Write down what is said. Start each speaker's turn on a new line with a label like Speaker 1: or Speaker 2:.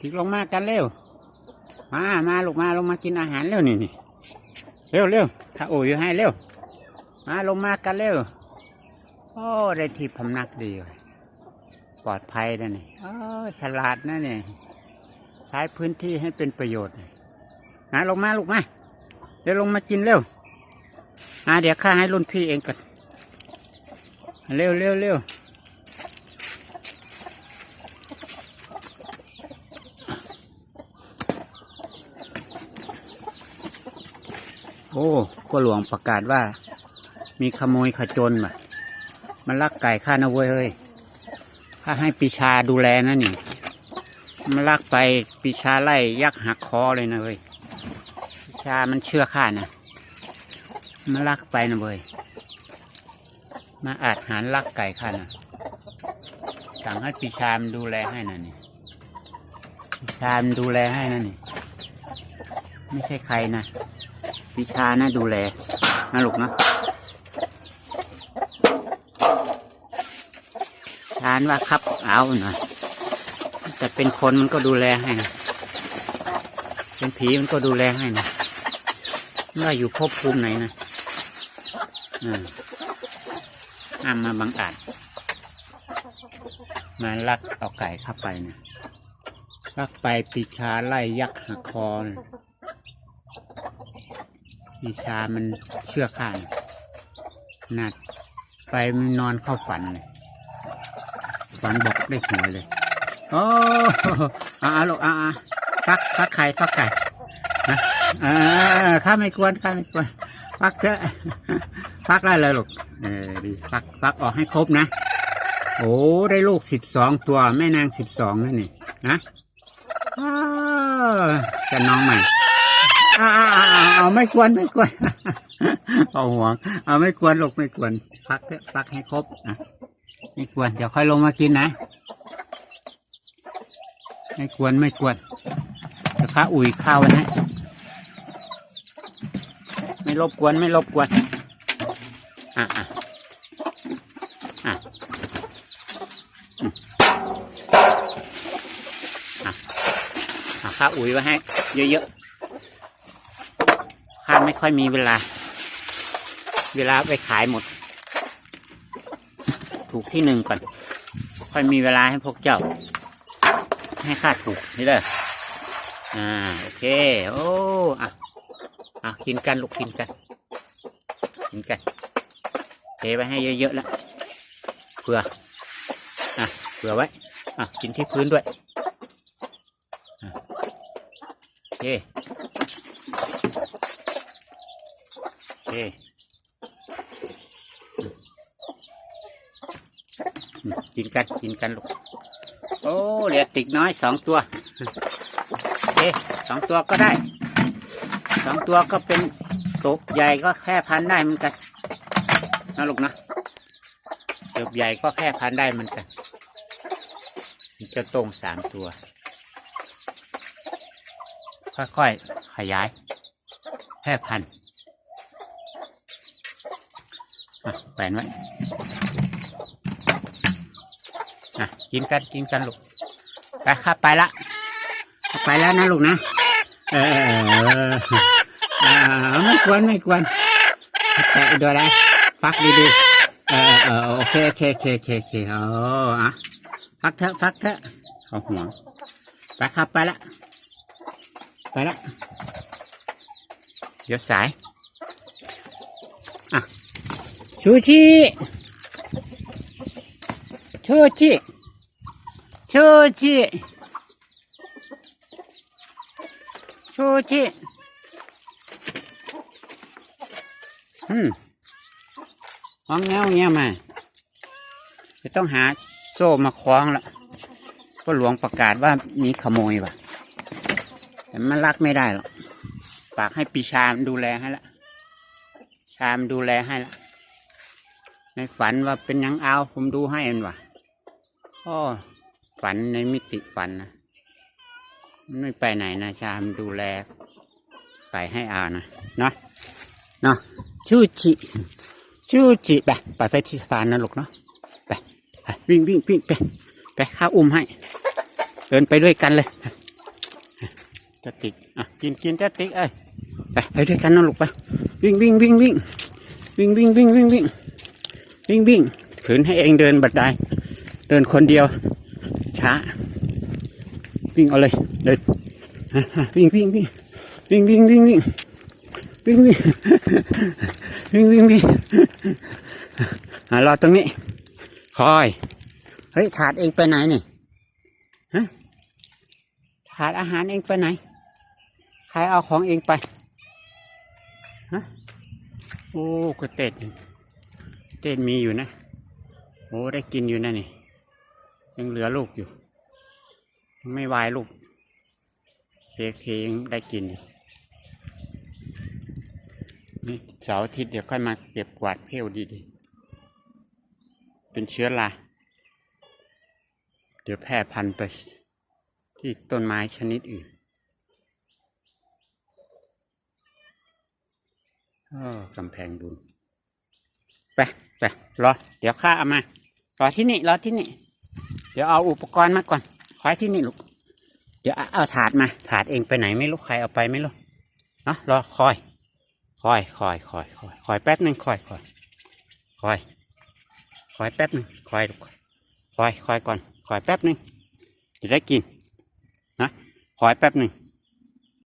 Speaker 1: ทิกลงมากันเร็ว มามาลูกมาลงมากินอาหารเร็วนี่นี่เร็วเร็วถ้าโอ้ยให้เร็ว มาลงมากันเร็ว โอ้ได้ที่พำนักดีเว้ยปลอดภัยนะนี่โอ้ฉลาดนะนี่ใช้พื้นที่ให้เป็นประโยชน์นี่มาลงมาลูกมา เดี๋ยวลงมากินเร็วอ่าเดี๋ยวข้าให้รุ่นพี่เองก่อนเร็วเร็วเร็ว โอ้ก็หลวงประกาศว่า มีขโมยขจรมามันลักไก่ข้านะเว้ยเฮ้ยข้าให้ปีชาดูแลนะนี่ มันลักไปปีชาไล่ยักหักคอเลยนะเว้ยปีชามันเชื่อข้านะมันลักไปนะเว้ยมาอาจหารลักไก่ข้านะสั่งให้ปีชามดูแลให้นะนี่ปีชามดูแลให้นะนี่ ไม่ใช่ใครนะ ปีชานะดูแลนะลูกนะชานว่าครับเอาหน่อยแต่เป็นคนมันก็ดูแลให้นะเป็นผีมันก็ดูแลให้นะว่าอยู่ภพภูมิไหนนะอืมห้ามมาบังอาจมาลักเอาไก่เข้าไปนะลักไปปีชาไล่ยักษ์หักคอนะ ปีชามันเชื่อข้านะนัดไปมันนอนเข้าฝัน ฝันบอกได้หวเลยโอ้อาลูกอาฟักฟักไข่ฟักไก่นะอ่าข้าไม่กวนข้าไม่กวนฟักเถอะฟักได้เลยลูกเออดีฟักฟักออกให้ครบนะ โอ้ได้ลูกสิบสองตัวแม่นางสิบสองนั่นนี่นะอ้าจะน้องใหม่ เอาไม่กวนไม่กวนเอาห่วงเอาไม่กวนลูกไม่กวนฟักเถอะฟักให้ครบนะไม่กวนเดี๋ยวค่อยลงมากินนะไม่กวนไม่กวนเดี๋ยวข้าอุ่ยข้าวไว้ให้ไม่รบกวนไม่รบกวนอะอะอะอะข้าอุ่ยไว้ให้เยอะๆ ข้าไม่ค่อยมีเวลา เวลาไปขายหมด ถูกที่หนึ่งก่อน ค่อยมีเวลาให้พวกเจ้า ให้ค่าถูกนี่เลยอ่าโอเค โอ้อะอะกินกันลูกกินกัน กินกันเทไว้ให้เยอะๆแล้วเผื่ออะเผื่อไว้อะกินที่พื้นด้วยโอเค โอเคอืมอืม กินกันกินกันลูก โอ้เหลือติกน้อยสองตัวโอเคสองตัวก็ได้ สองตัวก็เป็นตกใหญ่ก็แค่พันได้เหมือนกันนะลูกนะติบใหญ่ก็แค่พันได้เหมือนกันมันจะตรงสามตัว ค่อยๆขยาย แพร่พันธุ์ อะแปนไว้อะกินกันกินกันลูกไปครับไปละไปแล้วนะลูกนะเออเออไม่ควรไม่ควรแต่ดูอะไรฟักดีๆเออเออโอเคโอเคโอเคโอเคโอเคโอ้อะฟักเถอะฟักเถอะเขาห่วไปครับไปละไปละเดี๋ยวสายอะ ชูชีชูชีชูชีชูชีอืมห้องเงี้ยเงี้ยมา จะต้องหาโซ่มาคล้องละก็หลวงประกาศว่ามีขโมยว่ะ แต่มันลักไม่ได้หรอก ฝากให้ปีชามดูแลให้ละ ชามดูแลให้ละ ในฝันว่าเป็นยังเอาผมดูให้เอ็นว่ะอ้ฝันในมิติฝันนะมันไม่ไปไหนนะชามดูแลไก่ให้อานะเนาะเนาะชูจิชูจิไปไปไปที่สะพานนะลูกเนาะไปไปวิ่งวิ่งวิ่งไปไปข้าอุ้มให้ เดินไปด้วยกันเลยจะติกอะกินกินจะติกเอ้ยไปไปด้วยกันนะลูกไปวิ่งวิ่งวิ่งวิ่งวิ่งวิ่งวิ่งวิ่งวิ่ง วิ่งวิ่งขืนให้เองเดินบัดได้เดินคนเดียว ช้า วิ่งเอาเลยเดินวิ่งวิ่งวิ่งวิ่งวิ่งวิ่งวิ่งวิ่งวิ่งวิ่งวิ่งวิ่งรอตรงนี้ คอย เฮ้ยถาดเองไปไหนนี่ฮะถาดอาหารเองไปไหน ใครเอาของเองไปฮะโอ้ก็เต็ด เต็ดมีอยู่นะโอ้ได้กินอยู่นะนี่ ยังเหลือลูกอยู่ ไม่วายลูก เค้กเคยังได้กินนี่เสาร์อาทิตย์เดี๋ยวค่อยมาเก็บกวาดเพลวดีๆ เป็นเชื้อราเดี๋ยวแพร่พันธุ์ไปที่ต้นไม้ชนิดอื่นโอ้กำแพงบุญ ไปรอ เดี๋ยวข้าเอามา รอที่นี่ รอที่นี่ เดี๋ยวเอาอุปกรณ์มาก่อนคอยที่นี่ลูก เดี๋ยวเอาเอาถาดมา ถาดเองไปไหนไม่รู้ใครเอาไปไม่รู้ เนาะรอคอย คอย คอย คอย คอย คอยแป๊บหนึ่งคอย คอย คอย คอยแป๊บหนึ่งคอยลูกคอย คอยก่อน คอยแป๊บหนึ่งจะได้กิน นะ คอยแป๊บหนึ่ง